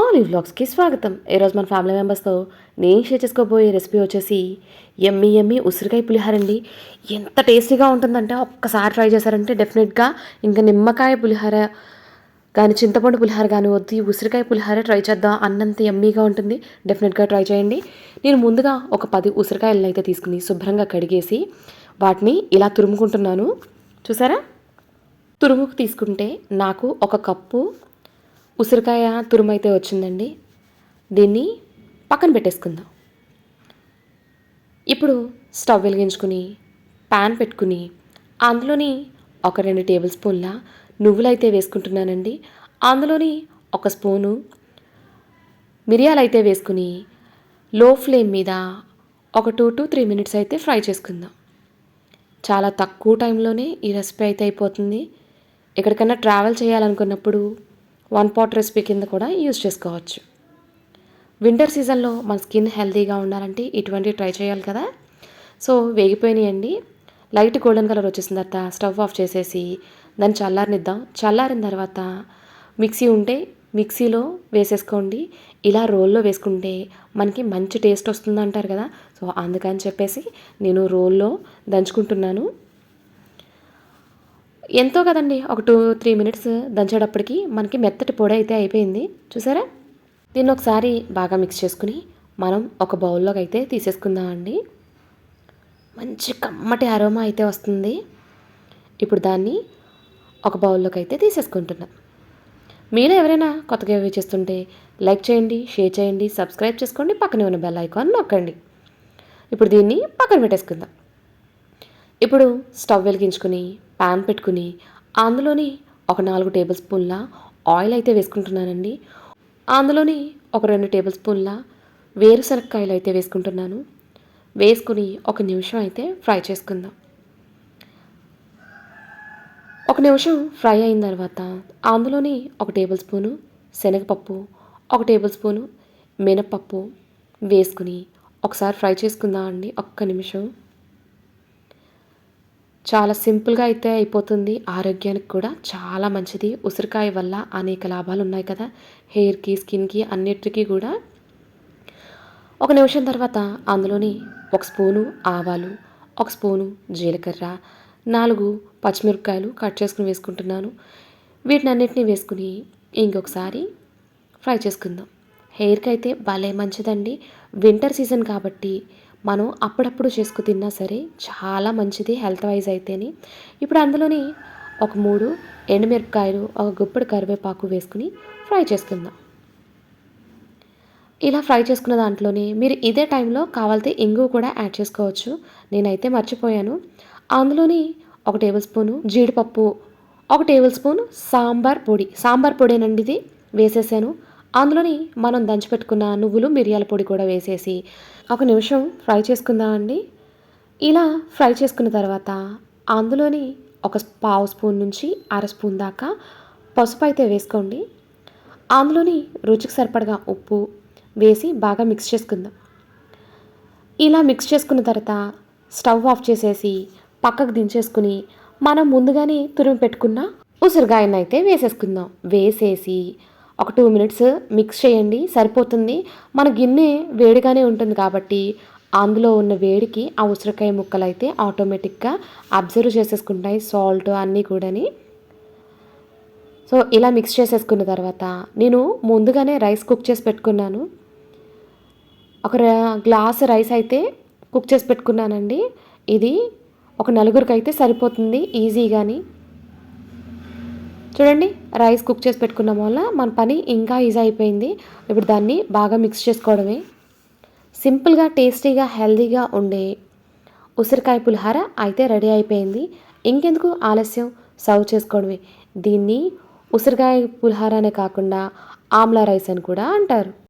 Olive ఈ వ్లాగ్స్కి స్వాగతం ఈరోజు మన ఫ్యామిలీ మెంబర్స్తో నేను షేర్ చేసుకోబోయే రెసిపీ వచ్చేసి ఎమ్మి ఎమ్మి ఉసిరికాయ పులిహార అండి ఎంత టేస్టీగా ఉంటుందంటే ఒక్కసారి ట్రై చేశారంటే డెఫినెట్గా ఇంకా నిమ్మకాయ పులిహార కానీ చింతపండు పులిహార కానీ వద్దు ఈ ఉసిరికాయ పులిహార ట్రై చేద్దాం. అన్నంత ఎమ్మీగా ఉంటుంది. డెఫినెట్గా ట్రై చేయండి. నేను ముందుగా ఒక పది ఉసిరికాయలను అయితే తీసుకుని శుభ్రంగా కడిగేసి వాటిని ఇలా తురుముకుంటున్నాను. చూసారా? తురుముకు తీసుకుంటే నాకు ఒక కప్పు ఉసిరికాయ తురుము అయితే వచ్చిందండి. దీన్ని పక్కన పెట్టేసుకుందాం. ఇప్పుడు స్టవ్ వెలిగించుకుని ప్యాన్ పెట్టుకుని అందులోని ఒక రెండు టేబుల్ స్పూన్ల నువ్వులైతే వేసుకుంటున్నానండి. అందులోని ఒక స్పూను మిరియాలు అయితే వేసుకుని లో ఫ్లేమ్ మీద ఒక టూ టు త్రీ మినిట్స్ అయితే ఫ్రై చేసుకుందాం. చాలా తక్కువ టైంలోనే ఈ రెసిపీ అయితే అయిపోతుంది. ఎక్కడికైనా ట్రావెల్ చేయాలనుకున్నప్పుడు వన్ పాట్ రెసిపీ కింద కూడా యూజ్ చేసుకోవచ్చు. వింటర్ సీజన్లో మన స్కిన్ హెల్తీగా ఉండాలంటే ఇటువంటి ట్రై చేయాలి కదా. సో వేగిపోయినాయండి. లైట్ గోల్డెన్ కలర్ వచ్చేసిన తర్వాత స్టవ్ ఆఫ్ చేసేసి దాన్ని చల్లారనిద్దాం. చల్లారిన తర్వాత మిక్సీ ఉంటే మిక్సీలో వేసేసుకోండి. ఇలా రోల్లో వేసుకుంటే మనకి మంచి టేస్ట్ వస్తుంది అంటారు కదా. సో అందుకని చెప్పేసి నేను రోల్లో దంచుకుంటున్నాను. ఎంతో కదండి ఒక టూ త్రీ మినిట్స్ దంచేటప్పటికి మనకి మెత్తటి పొడి అయితే అయిపోయింది. చూసారా? దీన్ని ఒకసారి బాగా మిక్స్ చేసుకుని మనం ఒక బౌల్లోకి అయితే తీసేసుకుందామండి మంచి కమ్మటి అరోమా అయితే వస్తుంది. ఇప్పుడు దాన్ని ఒక బౌల్లోకి అయితే తీసేసుకుంటున్నాం. మీరు ఎవరైనా కొత్తగా ఏవి చేస్తుంటే లైక్ చేయండి షేర్ చేయండి సబ్స్క్రైబ్ చేసుకోండి పక్కనే ఉన్న బెల్ ఐకాన్ నొక్కండి. ఇప్పుడు దీన్ని పక్కన పెట్టేసుకుందాం. ఇప్పుడు స్టవ్ వెలిగించుకుని పాన్ పెట్టుకుని అందులోని ఒక నాలుగు టేబుల్ స్పూన్ల ఆయిల్ అయితే వేసుకుంటున్నానండి. అందులోని ఒక రెండు టేబుల్ స్పూన్ల వేరుశనక్కాయలు అయితే వేసుకుంటున్నాను. వేసుకుని ఒక నిమిషం అయితే ఫ్రై చేసుకుందాం. ఒక నిమిషం ఫ్రై అయిన తర్వాత అందులోని ఒక టేబుల్ స్పూను శనగపప్పు ఒక టేబుల్ స్పూను మినపప్పు వేసుకుని ఒకసారి ఫ్రై చేసుకుందాం అండి ఒక్క నిమిషం. చాలా సింపుల్గా అయితే అయిపోతుంది. ఆరోగ్యానికి కూడా చాలా మంచిది. ఉసిరికాయ వల్ల అనేక లాభాలు ఉన్నాయి కదా. హెయిర్కి స్కిన్కి అన్నిటికీ కూడా. ఒక నిమిషం తర్వాత అందులోని ఒక స్పూను ఆవాలు ఒక స్పూను జీలకర్ర నాలుగు పచ్చిమిరపకాయలు కట్ చేసుకుని వేసుకుంటున్నాను. వీటిని అన్నిటిని వేసుకుని ఇంకొకసారి ఫ్రై చేసుకుందాం. హెయిర్కి అయితే భలే మంచిదండి. వింటర్ సీజన్ కాబట్టి మనం అప్పుడప్పుడు చేసుకు తిన్నా సరే చాలా మంచిది హెల్త్ వైజ్ అయితేని. ఇప్పుడు అందులోని ఒక మూడు ఎండుమిరపకాయలు ఒక గుప్పడి కరివేపాకు వేసుకుని ఫ్రై చేసుకుందాం. ఇలా ఫ్రై చేసుకున్న దాంట్లోనే మీరు ఇదే టైంలో కావాలితే ఇంగు కూడా యాడ్ చేసుకోవచ్చు. నేనైతే మర్చిపోయాను. అందులోని ఒక టేబుల్ స్పూను జీడిపప్పు ఒక టేబుల్ స్పూన్ సాంబార్ పొడి. సాంబార్ పొడేనండి ఇది. వేసేసాను. అందులోని మనం దంచిపెట్టుకున్న నువ్వులు మిరియాల పొడి కూడా వేసేసి ఒక నిమిషం ఫ్రై చేసుకుందాం అండి? ఇలా ఫ్రై చేసుకున్న తర్వాత అందులోని ఒక పావు స్పూన్ నుంచి అర స్పూన్ దాకా పసుపు అయితే వేసుకోండి. అందులోని రుచికి సరిపడగా ఉప్పు వేసి బాగా మిక్స్ చేసుకుందాం. ఇలా మిక్స్ చేసుకున్న తర్వాత స్టవ్ ఆఫ్ చేసేసి పక్కకు దించేసుకుని మనం ముందుగానే తురిమి పెట్టుకున్న ఉసిరిగాయన అయితే వేసేసుకుందాం. వేసేసి ఒక టూ మినిట్స్ మిక్స్ చేయండి సరిపోతుంది. మన గిన్నె వేడిగానే ఉంటుంది కాబట్టి అందులో ఉన్న వేడికి ఆ ఉసిరికాయ ముక్కలు అయితే ఆటోమేటిక్గా అబ్జర్వ్ చేసేసుకుంటాయి సాల్ట్ అన్నీ కూడాని. సో ఇలా మిక్స్ చేసేసుకున్న తర్వాత నేను ముందుగానే రైస్ కుక్ చేసి పెట్టుకున్నాను. ఒక గ్లాస్ రైస్ అయితే కుక్ చేసి పెట్టుకున్నానండి. ఇది ఒక నలుగురికి అయితే సరిపోతుంది ఈజీగాని చూడండి రైస్ కుక్ చేసి పెట్టుకున్న వల్ల మన పని ఇంకా ఈజీ అయిపోయింది. ఇప్పుడు దాన్ని బాగా మిక్స్ చేసుకోవడమే. సింపుల్గా టేస్టీగా హెల్దీగా ఉండే ఉసిరికాయ పులిహార అయితే రెడీ అయిపోయింది. ఇంకెందుకు ఆలస్యం? సర్వ్ చేసుకోవడమే. దీన్ని ఉసిరికాయ పులిహార అనే కాకుండా ఆమ్లా రైస్ అని కూడా అంటారు.